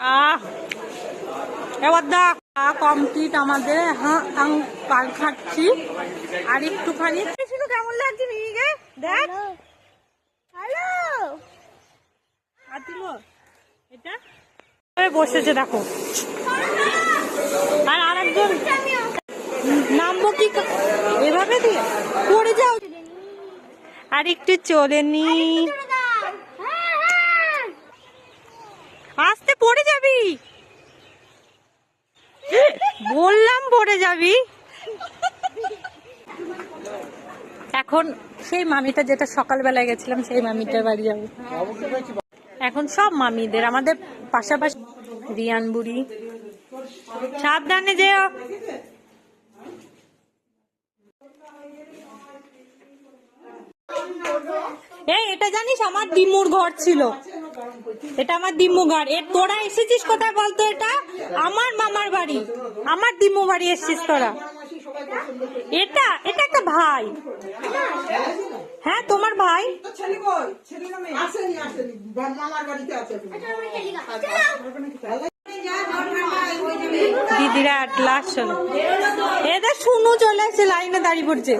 আহ। এবার দেখ কমপ্লিট আমাদের হ্যাঁ আং পাল খাচ্ছি। আর একটুখানি। ছিল কেমন লাগছে মিহিকে? দেখ। হ্যালো আর এটা? বসেছে দেখো। আর আরেকজন। নামবো কি এভাবে দিয়ে? পড়ে যাও। আর একটু চলে নি হ্যাঁ হ্যাঁ আসতে পড়ে যাবি বললাম পড়ে যাবি। এখন সেই মামিটা যেটা সকালবেলায় গেছিলাম, সেই মামিটার বাড়ি যাব। এখন সব মামিদের, আমাদের পাশাপাশি রিয়ান বুড়ি। সাবধানে যেও। এই, এটা জানিস আমার দিমুর ঘর ছিল। এটা আমার দিম্মু ঘর। এ, তোরা এসেছিস কোথায় বলতো এটা? আমার মামার বাড়ি। আমার দিম্মু বাড়ি এসেছিস তোরা। এটা এটা একটা ভাই। হ্যাঁ তোমার ভাই। দিদিরা চলো। এদের শুনু চলে এসে লাইনে দাঁড়িয়ে পড়ছে।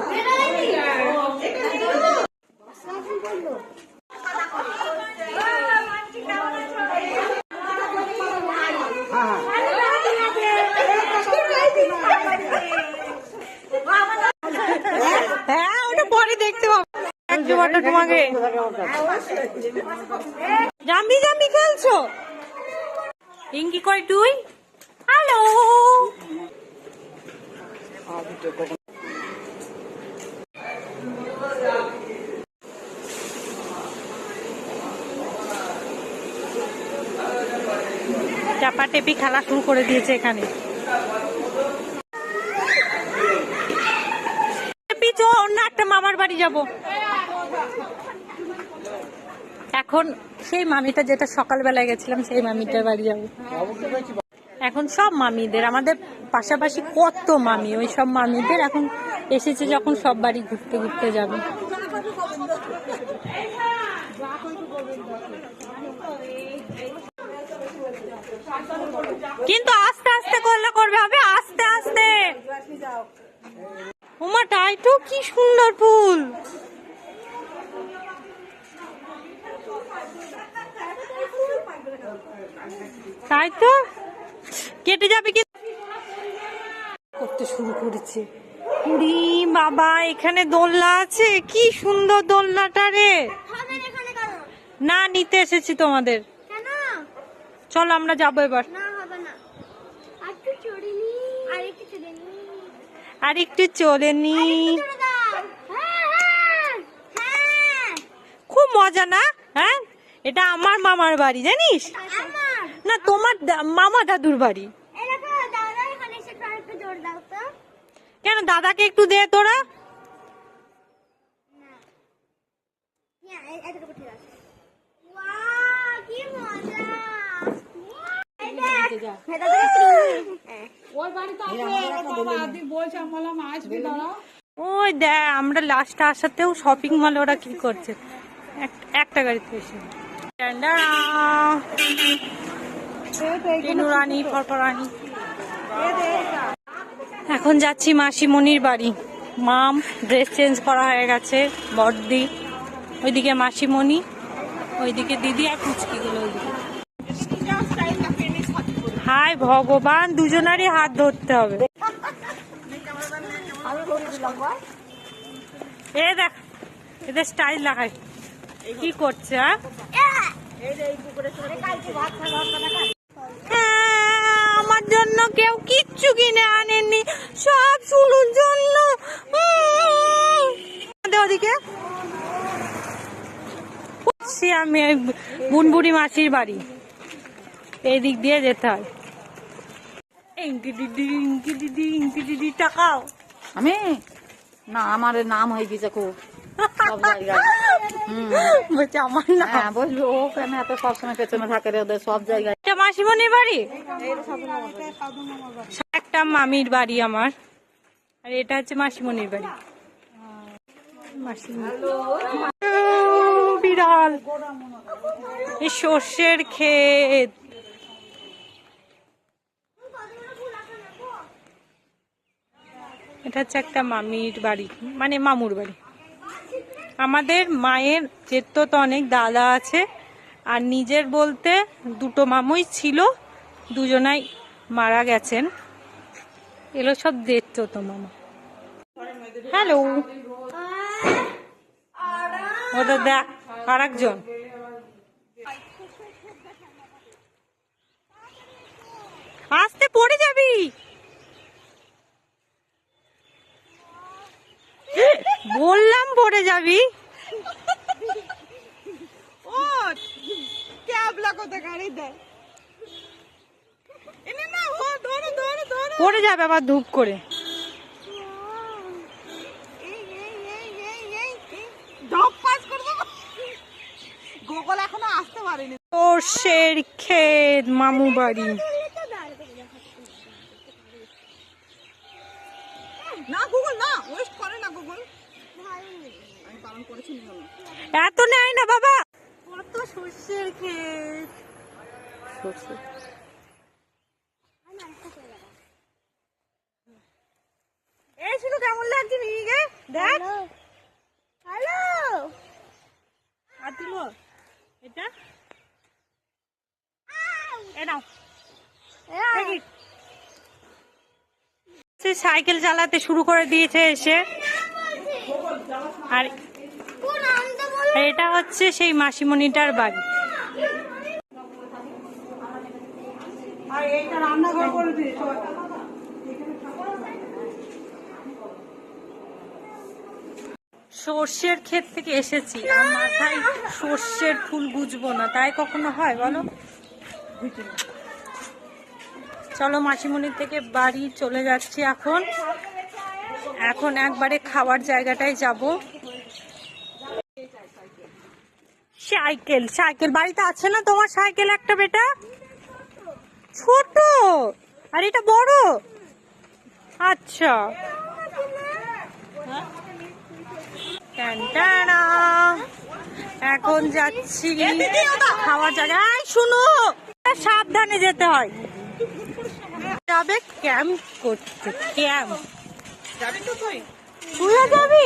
হ্যাঁ ওটা পরে দেখতে পাবো। এক তোমাকে। জাম্বি জাম্বি খেলছো? ইঙ্গি কই তুই? হ্যালো টেপি খেলা শুরু করে দিয়েছে এখানে। অন্য একটা মামার বাড়ি যাব। এখন সেই মামিটা যেটা সকালবেলায় গেছিলাম, সেই মামিটার বাড়ি যাব। এখন সব মামিদের, আমাদের পাশাপাশি কত মামি, ওই সব মামিদের এখন এসেছে যখন সব বাড়ি ঘুরতে ঘুরতে যাবে। কিন্তু আস্তে আস্তে করলে করবে হবে আস্তে আস্তে। উমা টাইটো কি সুন্দর ফুল। তাই তো কেটে যাবে কি? করতে শুরু করেছে। উড়ি বাবা এখানে দোলনা আছে কি সুন্দর দোলনাটা রে। না নিতে এসেছি তোমাদের। চলো আমরা যাব এবার। আর একটু চলে নি। হ্যাঁ হ্যাঁ হ্যাঁ। খুব মজা না? হ্যাঁ? এটা আমার মামার বাড়ি জানিস? না তোমার মামা দাদুর বাড়ি। কেন দাদাকে একটু দে তোরা? কি মজা এই দেখ ভেতরে হ্যাঁ ওই দেখ আমরা লাস্টে আসাতেও শপিং মলে ওরা কি করছে? এক- একটা গাড়িতে এসে। রানী ফরফরানি। এখন যাচ্ছি মাসিমণির বাড়ি। মাম ড্রেস চেঞ্জ করা হয়ে গেছে বড়দি ওইদিকে মাসিমণি ওইদিকে দিদি আর কুচকিগুলো ওইদিকে। হাই ভগবান, দুজনারই হাত ধরতে হবে। এ দেখ, এদের স্টাইল লাগাই কি করছে হ্যাঁ? আমার জন্য কেউ কিচ্ছু কিনে আনেননি, সব শুনুর জন্য। ওদিকে। আমি বুনবুড়ি মাসির বাড়ি। এই দিক দিয়ে যেতে হয় ইঙ্কি দিদি ইঙ্কি দিদি ইঙ্কি দিদি আমি না আমার নাম হয়ে গেছে খুব বলছে আমার ও কেন এত পেছনে থাকে ওদের সব এটা মাসিমণির বাড়ি একটা মামির বাড়ি আমার আর এটা হচ্ছে মাসিমণির বাড়ি বিড়াল এই সর্ষের ক্ষেত এটা হচ্ছে একটা মামির বাড়ি মানে মামুর বাড়ি। আমাদের মায়ের জেঠতো তো অনেক দাদা আছে, আর নিজের বলতে দুটো মামুই ছিল, দুজনাই মারা গেছেন। এগুলো সব জেঠতো তো মামা। হ্যালো ওটা দেখ আর একজন আসতে পড়ে যাবি। বললাম পড়ে যাবি। ও ক্যাবলা কোথা গাড়ি দেয় পড়ে যাবে আবার ধূপ করে। গোগল এখনও আসতে পারেনি। সর্ষের ক্ষেত মামু বাড়ি। না গুগল না ওয়েস্ট করে না গুগল। আমি পালন করেছি নিয়ম। এত নেয় না বাবা। কত সর্ষের ক্ষেত। সর্ষে। এই ছিল কেমন লাগছে নিয়ে দেখ। হ্যালো। আর দিল এটা? এ নাও। সে সাইকেল চালাতে শুরু করে দিয়েছে এসে। আর এটা হচ্ছে সেই মাসিমণিটার বাড়ি। সর্ষের ক্ষেত থেকে এসেছি আর মাথায় সর্ষের ফুল বুঝব না। তাই কখনো হয় বলো? চলো মাসিমণির থেকে বাড়ি চলে যাচ্ছি এখন। এখন একবারে খাওয়ার জায়গাটায় যাব। Cycle cycle. বাড়িতে আছে না তোমার সাইকেল একটা বেটা? ছোট। আর এটা বড়। আচ্ছা। এখন যাচ্ছি খাওয়ার জায়গায়। শুনো সাবধানে যেতে হয়। যাবে ক্যাম্প করতে ক্যাম্প। যাবি তো তুই? তুইও যাবি?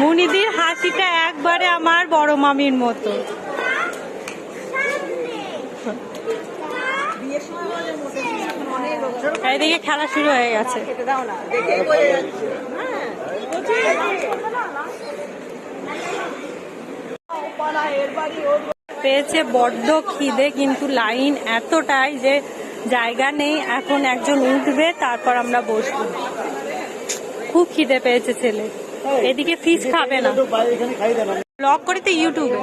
মুনিদির হাসিটা একবারে আমার বড় মামির মতো। এইদিকে খেলা শুরু হয়ে গেছে। পেয়েছে বড্ড খিদে, কিন্তু লাইন এতটাই যে জায়গা নেই, এখন একজন উঠবে, তারপর আমরা বসবো। খুব খিদে পেয়েছে ছেলে। এদিকে ফিস খাবে না। ব্লগ করি তো ইউটিউবে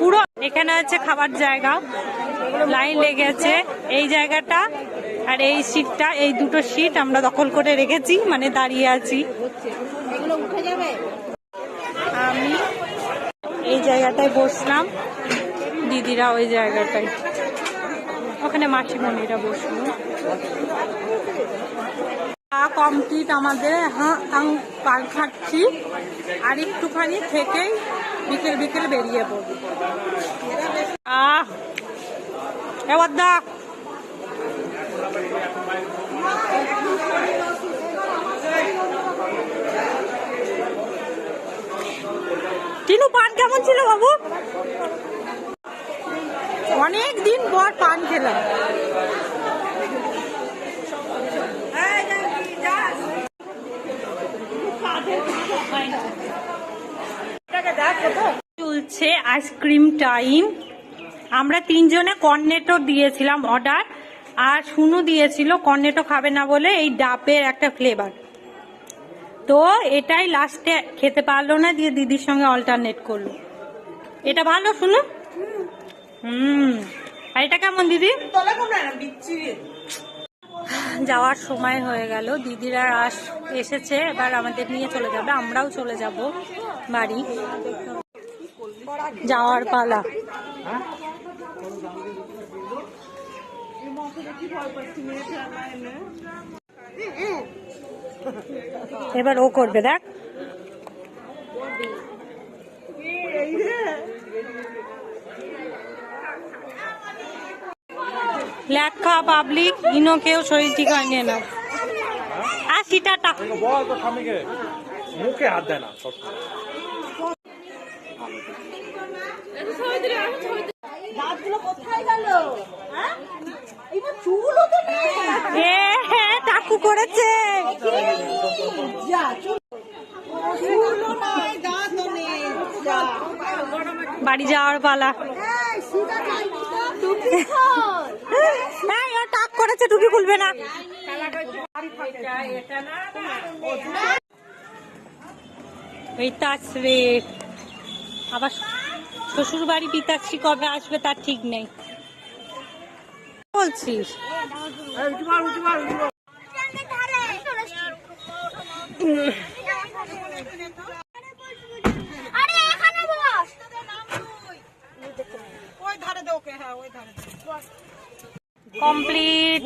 পুরো এখানে আছে খাবার জায়গা। লাইন লেগেছে এই জায়গাটা আর এই সিটটা, এই দুটো সিট আমরা দখল করে রেখেছি মানে দাঁড়িয়ে আছি। আমি এই জায়গাটায় বসলাম, দিদিরা ওই জায়গাটায়। ওখানে মাসিমণিরা বসল। কমপ্লিট আমাদের হ্যাঁ পাল খাচ্ছি। আর একটুখানি থেকেই বিকেল বিকেল বেরিয়ে পড়ব। আহ! এবার দেখ টিনু পান কেমন ছিল বাবু? অনেক দিন পর পান খেলাম। চলছে আইসক্রিম টাইম আমরা তিনজনে কর্নেটো দিয়েছিলাম অর্ডার আর শুনু দিয়েছিল কর্নেটো খাবে না বলে এই ডাবের একটা ফ্লেভার তো এটাই লাস্টে খেতে পারল না, দিয়ে দিদির সঙ্গে অল্টারনেট করল। এটা ভালো, শুনো? হুম। আর এটা কেমন, দিদি? যাওয়ার সময় হয়ে গেল, দিদিরা আস, এসেছে, এবার আমাদের নিয়ে চলে যাবে, আমরাও চলে যাব বাড়ি। যাওয়ার পালা তো দেখি ভয় পাচ্ছি মেয়ে খেলা এনে এবার ও করবে, দেখ। লেখা পাবলিক ইনোকেও শরীর ঠিক হয়নি না আশি টাটা মুখে হাত দেয় না সবসময় দাঁতগুলো কোথায় গেল হ্যাঁ এবার চুলও তো নেই এ হ্যাঁ টাকু করেছে যা চুল চুলও নাই দাঁতও নেই যা বাড়ি যাওয়ার পালা। টাক করেছে টুপি খুলবে না। এই তো আসবে আবার শ্বশুর বাড়ি পিতাশ্রী কবে আসবে তার ঠিক নেই। বলছিস আরে এখানে বস ওই ধারে দে ওকে হ্যাঁ ওই ধারে দে। কমপ্লিট।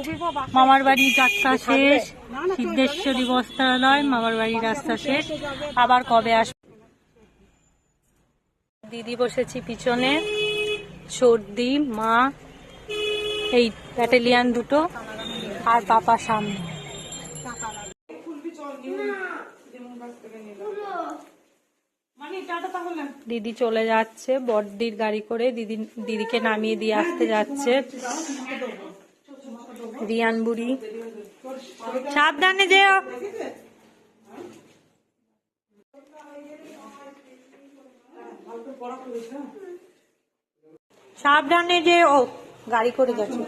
মামার বাড়ির যাত্রা শেষ। সিদ্ধেশ্বরী বস্ত্রালয়, মামার বাড়ির রাস্তা শেষ। আবার কবে আস দিদি বসেছি পিছনে। সর্দি, মা, এই ব্যাটালিয়ান দুটো, আর পাপা সামনে। দিদি চলে যাচ্ছে বড়দির গাড়ি করে দিদি দিদিকে নামিয়ে দিয়ে আসতে যাচ্ছে। রিয়ান বুড়ি। সাবধানে যেও। সাবধানে যে ও গাড়ি করে গেছে।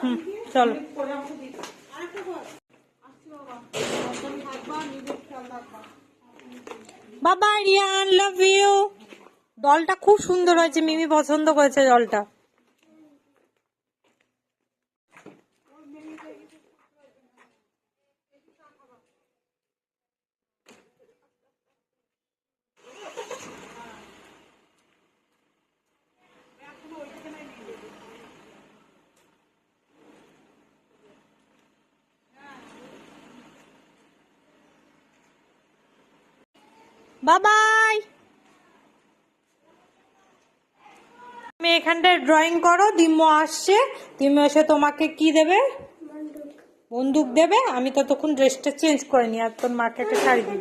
হুম চলো। বাবা রিয়ান লাভ ইউ দলটা খুব সুন্দর হয়েছে মিমি পছন্দ করেছে দলটা। বাবাই তুমি এখানটায় ড্রয়িং করো দিম্য আসছে। দিম্য এসে তোমাকে কি দেবে? বন্দুক। দেবে? আমি ততক্ষণ ড্রেসটা চেঞ্জ করে নি আর তোর মাকে একটা শাড়ি দিই।